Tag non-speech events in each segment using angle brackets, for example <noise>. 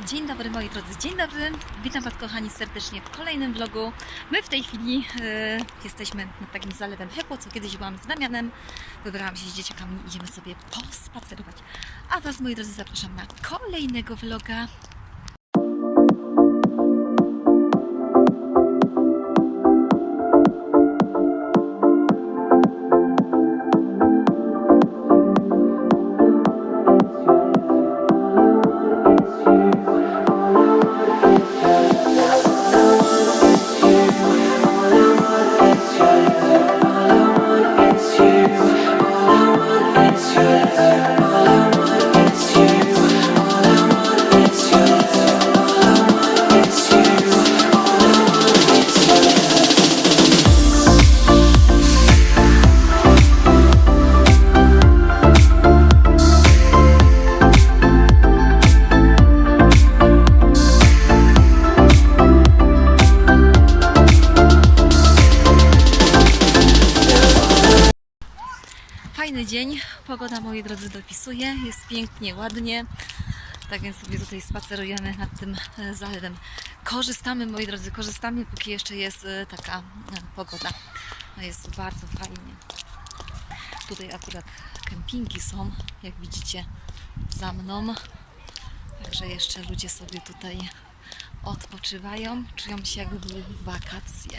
Dzień dobry moi drodzy, dzień dobry. Witam Was kochani serdecznie w kolejnym vlogu. My w tej chwili e, jesteśmy nad takim zalewem Hepło, co kiedyś byłam z Damianem. Wybrałam się z dzieciakami i idziemy sobie pospacerować. A Was moi drodzy zapraszam na kolejnego vloga. Pogoda moi drodzy dopisuje, jest pięknie, ładnie. Tak więc sobie tutaj spacerujemy nad tym e, zalewem. Korzystamy, moi drodzy, korzystamy, póki jeszcze jest e, taka e, pogoda. No jest bardzo fajnie. Tutaj akurat kempingi są, jak widzicie za mną. Także jeszcze ludzie sobie tutaj odpoczywają, czują się jakby były wakacje.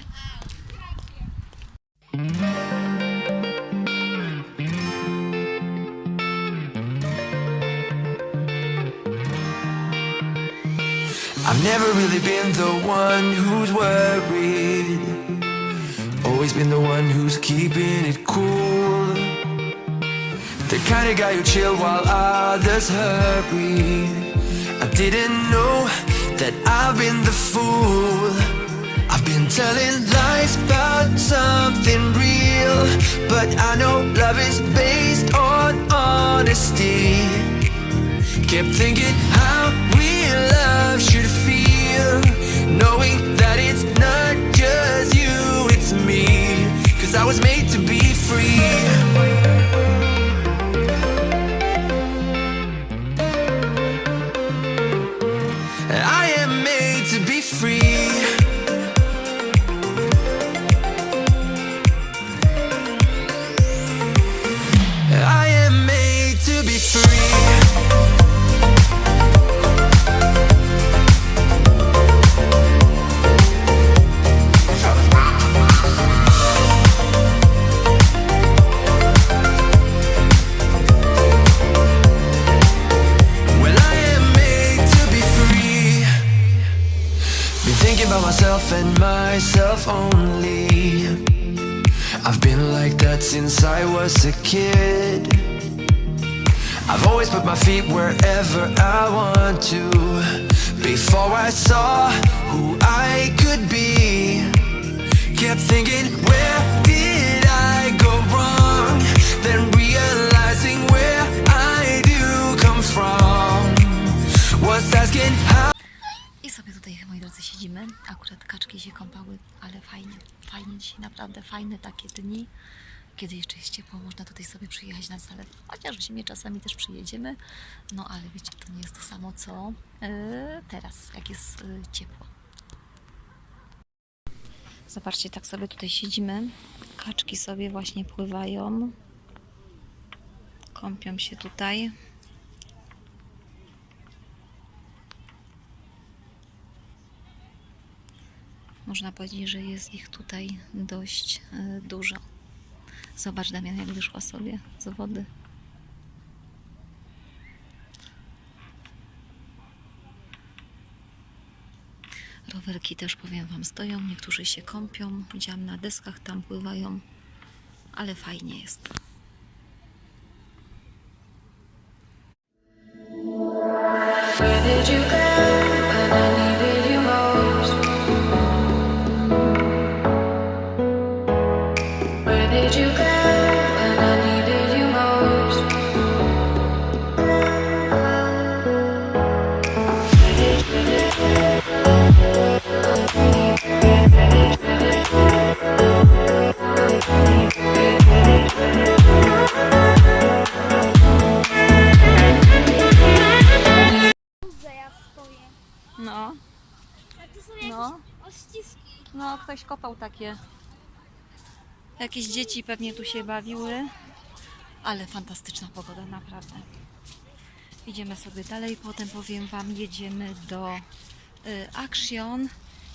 I've never really been the one who's worried. Always been the one who's keeping it cool. The kind of guy who chill while others hurry. I didn't know that I've been the fool. I've been telling lies about something real. But I know love is based on honesty. Kept thinking how real love should. Knowing that it's not just you, it's me. Cause I was made to be free. About myself and myself only. I've been like that since I was a kid. I've always put my feet wherever I want to. Before I saw who I could be, kept thinking, where did fajnie. Fajnie dzisiaj, naprawdę fajne takie dni. Kiedy jeszcze jest ciepło, można tutaj sobie przyjechać na zalew. Chociaż w zimie czasami też przyjedziemy. No ale wiecie, to nie jest to samo co e, teraz, jak jest e, ciepło. Zobaczcie, tak sobie tutaj siedzimy. Kaczki sobie właśnie pływają. Kąpią się tutaj. Można powiedzieć, że jest ich tutaj dość e, dużo. Zobacz, Damian, jak wyszła sobie z wody. Rowerki też, powiem Wam, stoją. Niektórzy się kąpią. Widziałam na deskach, tam pływają. Ale fajnie jest. Where did you go takie. Jakieś dzieci pewnie tu się bawiły. Ale fantastyczna pogoda, naprawdę. Idziemy sobie dalej, potem powiem Wam, jedziemy do y, Action.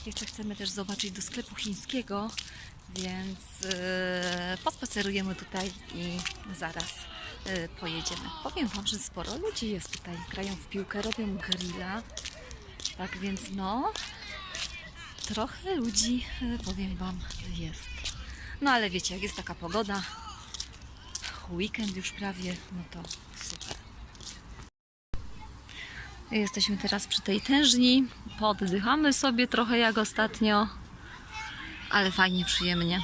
Jeszcze chcemy też zobaczyć do sklepu chińskiego, więc y, pospacerujemy tutaj i zaraz y, pojedziemy. Powiem Wam, że sporo ludzi jest tutaj, grają w piłkę, robią grilla. Tak więc no, trochę ludzi, y, powiem Wam, jest. No ale wiecie, jak jest taka pogoda, weekend już prawie, no to super. Jesteśmy teraz przy tej tężni, poddychamy sobie trochę jak ostatnio, ale fajnie, przyjemnie.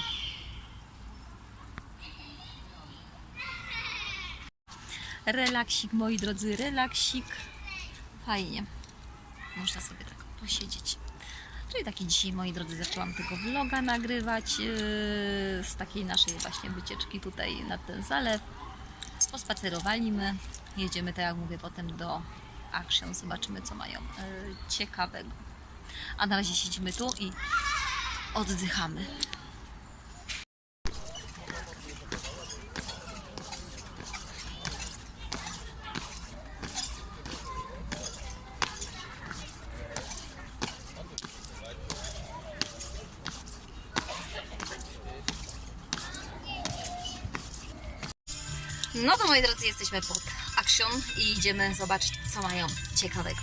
Relaksik, moi drodzy, relaksik. Fajnie. Można sobie tak posiedzieć. Czyli taki dzisiaj, moi drodzy, zaczęłam tego vloga nagrywać yy, z takiej naszej właśnie wycieczki tutaj nad ten zalew. Pospacerowaliśmy. Jedziemy, tak jak mówię, potem do Action. Zobaczymy, co mają yy, ciekawego. A na razie siedzimy tu i oddychamy. No to moi drodzy, jesteśmy pod Action i idziemy zobaczyć, co mają ciekawego.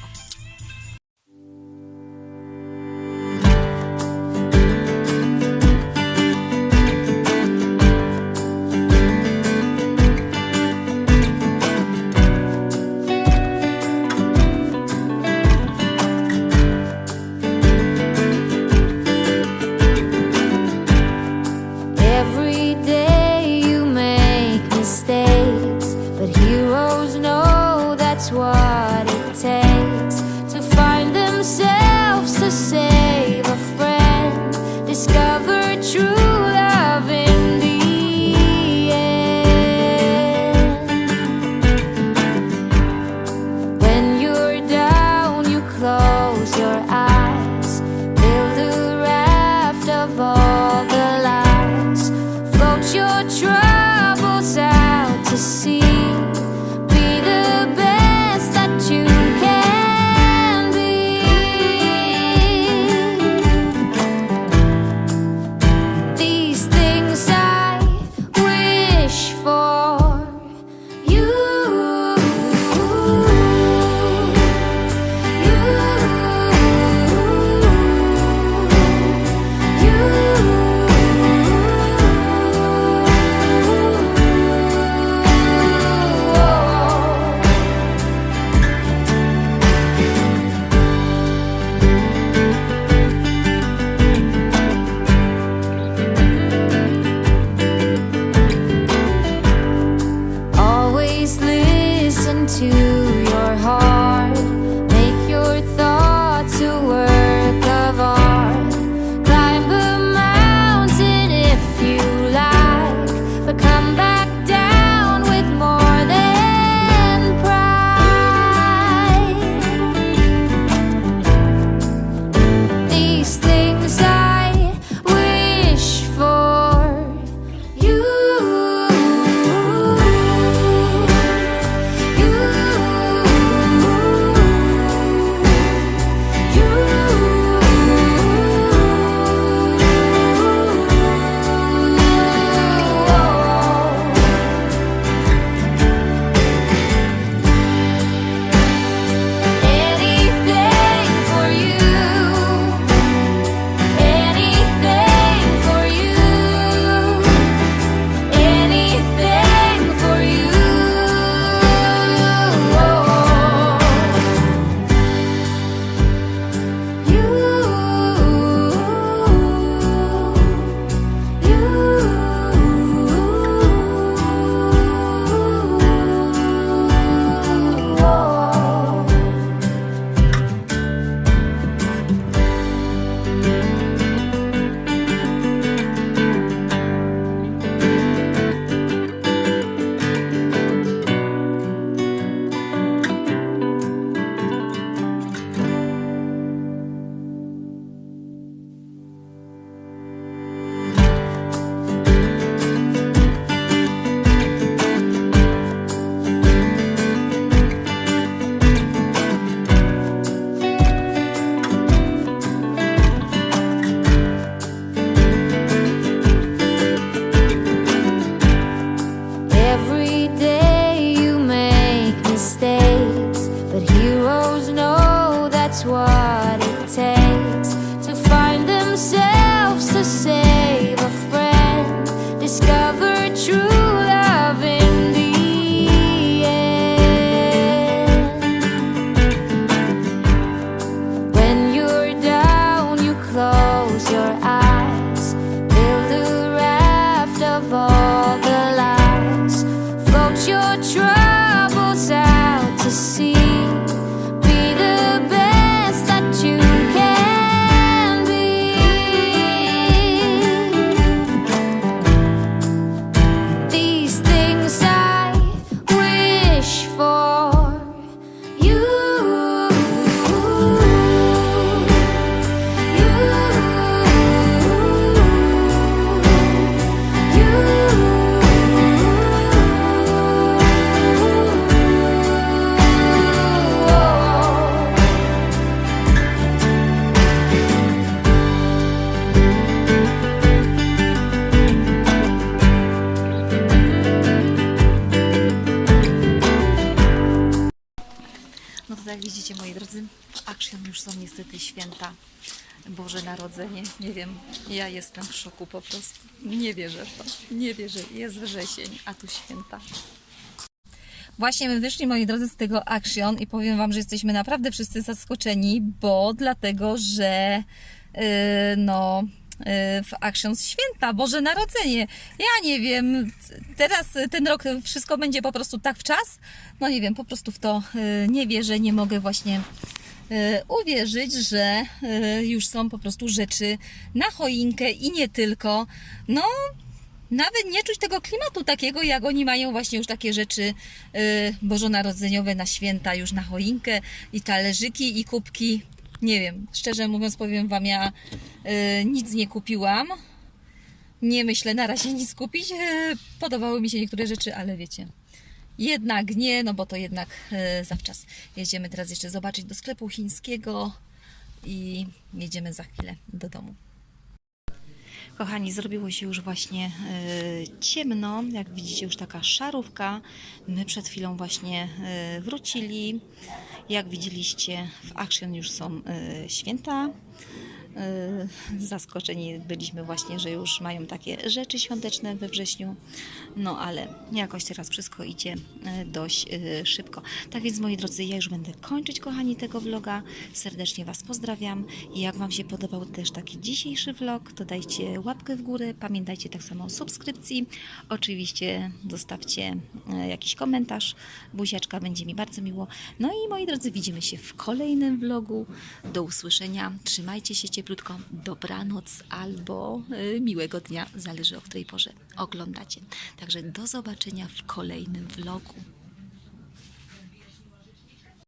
Action już są niestety święta Boże Narodzenie. Nie wiem, ja jestem w szoku po prostu. Nie wierzę w to. Nie wierzę. Jest wrzesień, a tu święta. Właśnie my wyszli, moi drodzy, z tego Action i powiem Wam, że jesteśmy naprawdę wszyscy zaskoczeni, bo dlatego, że yy, no yy, w Action święta, Boże Narodzenie. Ja nie wiem, teraz ten rok wszystko będzie po prostu tak w czas. No nie wiem, po prostu w to yy, nie wierzę, nie mogę właśnie uwierzyć, że yy, już są po prostu rzeczy na choinkę i nie tylko. No, nawet nie czuć tego klimatu takiego, jak oni mają właśnie już takie rzeczy y, bożonarodzeniowe na święta, już na choinkę i talerzyki i kubki. Nie wiem, szczerze mówiąc powiem Wam, ja nic nie kupiłam. Nie myślę na razie <laughs> nic kupić. Podobały mi się niektóre rzeczy, ale wiecie, jednak nie, no bo to jednak y, zawczas. Jedziemy teraz jeszcze zobaczyć do sklepu chińskiego i jedziemy za chwilę do domu. Kochani, zrobiło się już właśnie e, ciemno. Jak widzicie, już taka szarówka. My przed chwilą właśnie e, wrócili. Jak widzieliście, w Action już są e, święta. E, Zaskoczeni byliśmy właśnie, że już mają takie rzeczy świąteczne we wrześniu. No ale jakoś teraz wszystko idzie e, dość e, szybko. Tak więc moi drodzy, ja już będę kończyć kochani tego vloga. Serdecznie Was pozdrawiam. Jak Wam się podobał też taki dzisiejszy vlog, to dajcie łapkę w górę. Pamiętajcie tak samo o subskrypcji. Oczywiście zostawcie jakiś komentarz. Buziaczka będzie mi bardzo miło. No i moi drodzy, widzimy się w kolejnym vlogu. Do usłyszenia. Trzymajcie się cieplutko. Dobranoc albo e, miłego dnia. Zależy o której porze oglądacie. Także do zobaczenia w kolejnym vlogu.